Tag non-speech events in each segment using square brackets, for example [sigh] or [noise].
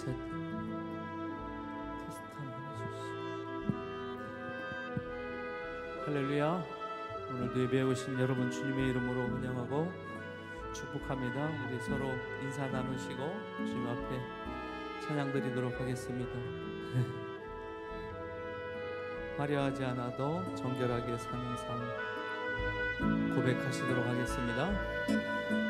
셋. 테스트 한번 해주시죠. 할렐루야. 오늘도 예배에 오신 여러분 주님의 이름으로 환영하고 축복합니다. 우리 서로 인사 나누시고 주님 앞에 찬양 드리도록 하겠습니다. [laughs] 화려하지 않아도 정결하게 사는 삶 고백하시도록 하겠습니다.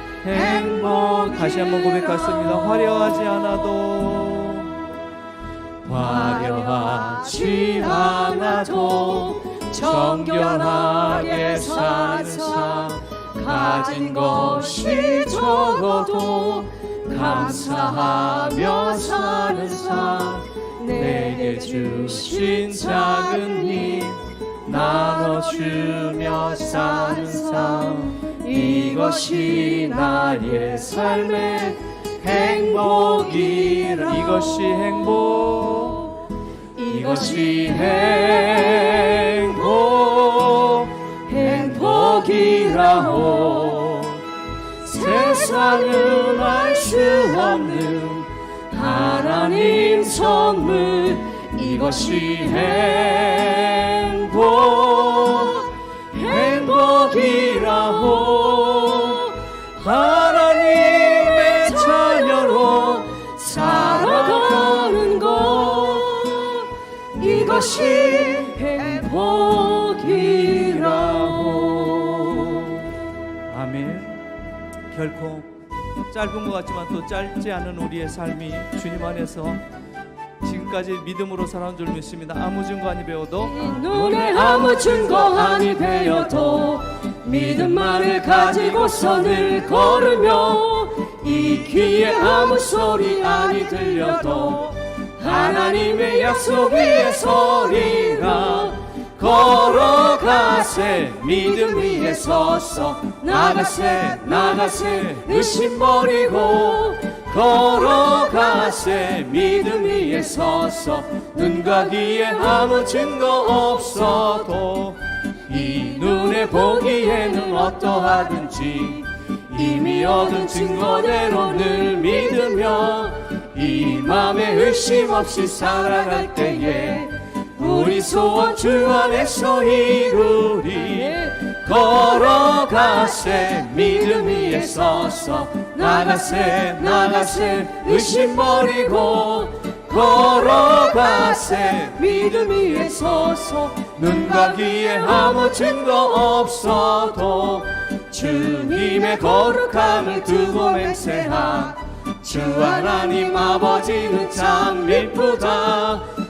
행복 다시 한번 고백했습니다. 화려하지 않아도. 화려하지 않아도 정결하게 사는 삶. 가진 것이 적어도 감사하며 사는 삶. 내게 주신 작은 힘 나눠주며 사는 삶 이것이 나의 삶의 행복이라. 이것이 행복. 이것이 행복. 행복이라고 세상은 알 수 없는 하나님 선물. 이것이 행복 짧은 것 같지만 또 짧지 않은 우리의 삶이 주님 안에서 지금까지 믿음으로 살아온 줄 믿습니다. 아무 증거 아니 배워도 눈에 아무 증거 아니 배어도 믿음만을 가지고서 늘 걸으며 이 귀에 아무 소리 아니 들려도 하나님의 약속 위에 서리라 걸어가세. 믿음 위에 서서 나가세 나가세. 의심 버리고 걸어가세. 믿음 위에 서서 눈과 귀에 아무 증거 없어도 이 눈에 보기에는 어떠하든지 이미 얻은 증거대로 늘 믿으며 이 맘에 의심 없이 살아갈 때에 우리 소원 주 안에서 이루리 걸어가세 믿음 위에 서서 나가세 나가세 의심 버리고 걸어가세 믿음 위에 서서 눈과 귀에 아무 증거 없어도 주님의 거룩함을 두고 맹세하 주 하나님 아버지는 참 미쁘다. 그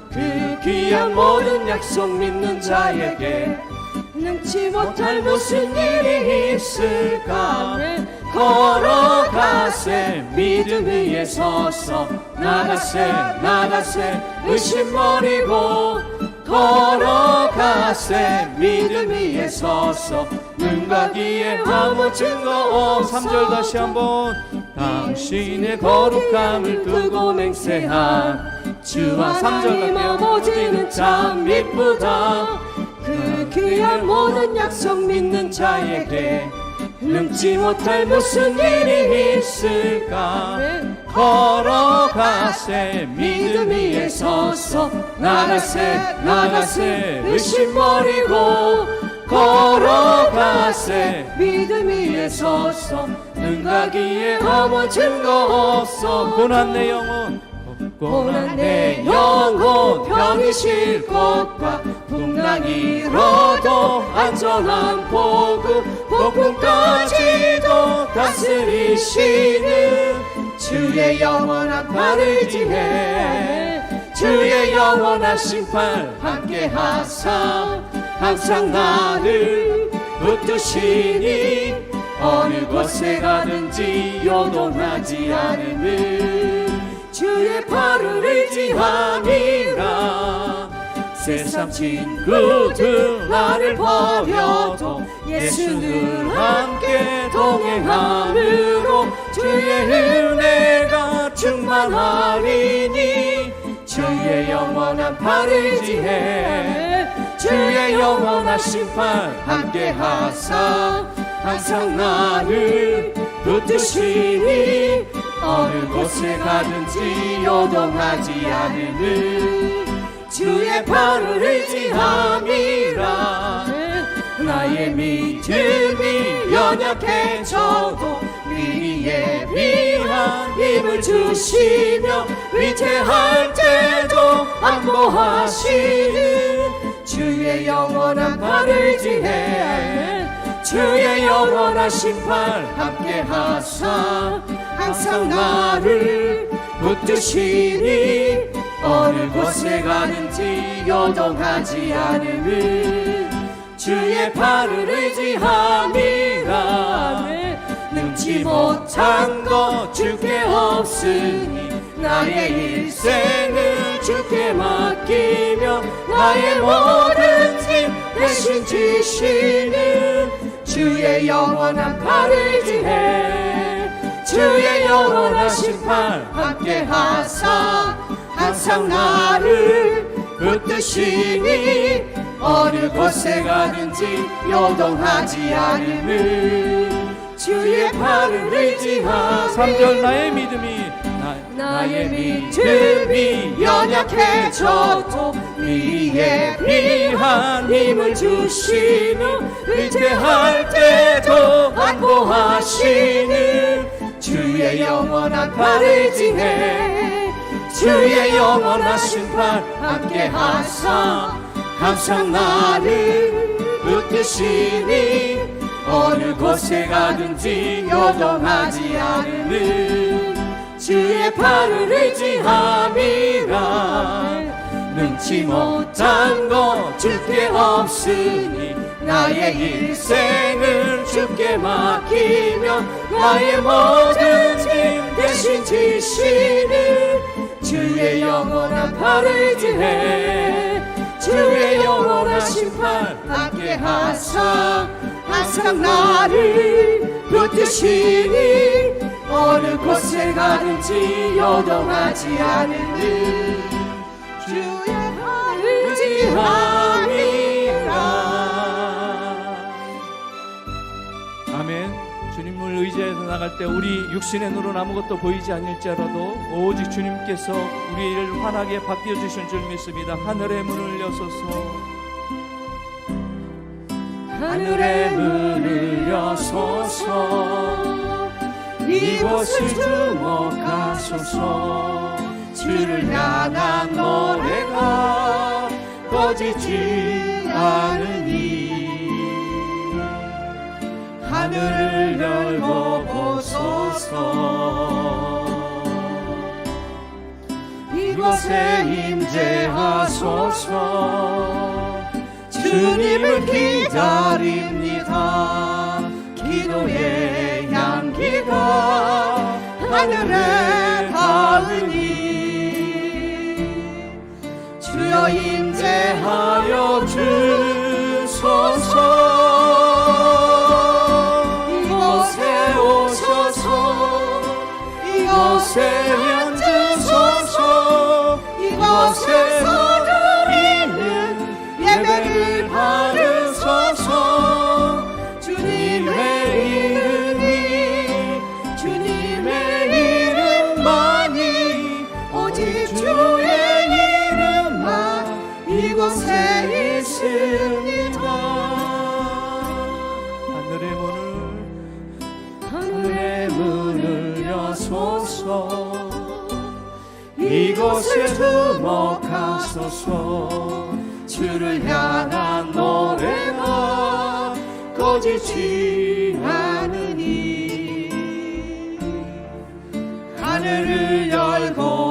귀한 모든 약속 믿는 자에게 능치 못할 무슨 일이 있을까 네. 걸어가세. 믿음 위에 서서 나가세 나가세. 의심 버리고 걸어가세. 믿음 위에 서서 눈과 귀에 아무 증거 없어 3절 다시 한번. 당신의 거룩함을 두고 맹세한 주와 3절 하나님 아버지는 참 미쁘다. 그 귀한 모든 약속 믿는 자에게 능지 못할 무슨 일이 있을까? 네. 걸어가세 믿음 위에 서서 나가세 나가세 의심 버리고 걸어가세 믿음 위에 서서 귀에 아무 증거 없어. 고난 내 영혼 고난 내 영혼 편히 쉴 곳과 풍랑이로도 안전한 복음 복음까지도 다스리시는 주의 영원한 팔을 지해 주의 영원한 심판 함께 하사 항상 나를 붙드시니 어느 곳에 가든지 요동하지 않음을 주의 팔을 의지함이라. 세상 친구들 나를 버려도 예수 늘 함께 동행함으로 주의 은혜가 충만하리니 주의 영원한 팔을 지해 주의 영원한 심판 함께 하사 항상 나를 붙드시니 어느 곳에 가든지 요동하지 않음을 주의 팔을 의지함이라. 나의 믿음이 연약해져도 미리 예비한 힘을 주시며 위태할 때도 안보하시는 주의 영원한 팔을 지해 주의 영원한 심판 함께 하사 항상 나를 붙드시니 어느 곳에 가든지 요동하지 않음을 주의 팔을 의지함이라 능치 못한 것 주께 없으니 나의 일생을 주께 맡기며 나의 모든 짐 대신 지시는 주의 영원한 팔을 지해 주의 영원한 심판 함께 하사. 항상 나를 붙드시니 어느 곳에 가든지 요동하지 않음을. 주의 팔을 의지하 3절 나의 믿음이 나 의 믿음이 연약해져도 미리에 비한 힘을 주시며 위태할 때도 안보하시는 주의 영원한 팔을 지해 주의 영원한 심판 함께 하사. 항상 나를 붙드시니 어느 곳에 가든지 요동하지 않음을 주의 팔을 의지함이라. 능치 못한 것 주께 없으니 나의 일생을 주께 맡기며 나의 모든 짐 대신 지시는 주의 영원한 팔을 지해 주의 영원한 심판 함께 하사. 항상 나를 붙드시니 어느 곳에 가든지 요동하지 않는 주의 의지함 아멘. 주님을 의지해서 나갈 때 우리 육신의 눈은 아무것도 보이지 않을지라도 오직 주님께서 우리를 환하게 바뀌어 주실 줄 믿습니다. 하늘의 문을 여소서. 하늘의 문을 여소서. 이곳을 주목하소서. 주를 향한 노래가 꺼지지 않으니. 하늘을 열고 보소서. 이곳에 임재하소서. 주님을 기다립니다. 기도의 향기가 하늘에 닿으니. 주여 임재하 이곳에 있습니다. 하늘의 문을 하늘의 문을 여소서. 이곳에 주목하소서. 주를 향한 노래가 꺼지지 않으니. 하늘을 열고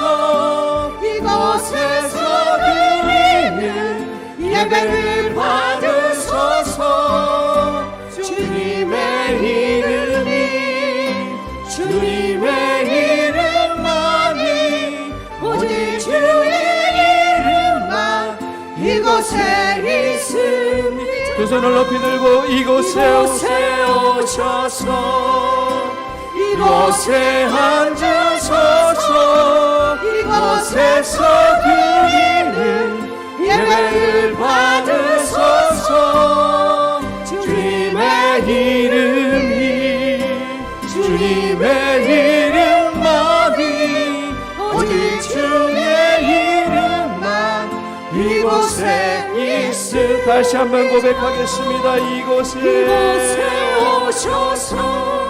소서 이곳에서 드리는 예배를 받으소서. 주님의 이름이 주님의 이름만이 오직 주의 이름만 이곳에 있습니다. 두 손을 높이 들고 이곳에 오셔서 이곳에 앉으소서 이곳에서 드리는 예배를 받으소서. 주님의 이름이 주님의 이름만이 오직 주의 이름만 이곳에 있으 다시 한번 고백하겠습니다. 이곳에 오셔서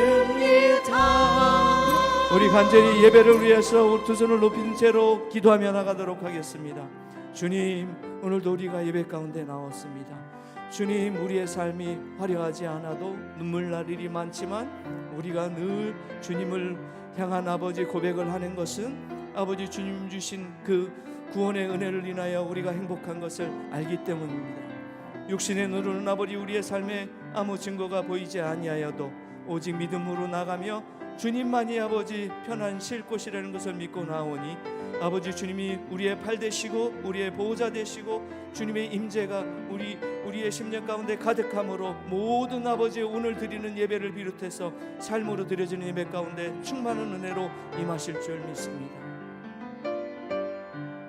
우리 간절히 예배를 위해서 두 손을 높인 채로 기도하며 나가도록 하겠습니다. 주님, 오늘도 우리가 예배 가운데 나왔습니다. 주님, 우리의 삶이 화려하지 않아도 눈물 날 일이 많지만 우리가 늘 주님을 향한 아버지 고백을 하는 것은 아버지 주님 주신 그 구원의 은혜를 인하여 우리가 행복한 것을 알기 때문입니다. 육신의 눈으로는 아버지 우리의 삶에 아무 증거가 보이지 아니하여도 오직 믿음으로 나가며 주님만이 아버지 편한 쉴 곳이라는 것을 믿고 나오니 아버지 주님이 우리의 팔 되시고 우리의 보호자 되시고 주님의 임재가 우리 우리의 심령 가운데 가득함으로 모든 아버지 오늘 드리는 예배를 비롯해서 삶으로 드려지는 예배 가운데 충만한 은혜로 임하실 줄 믿습니다.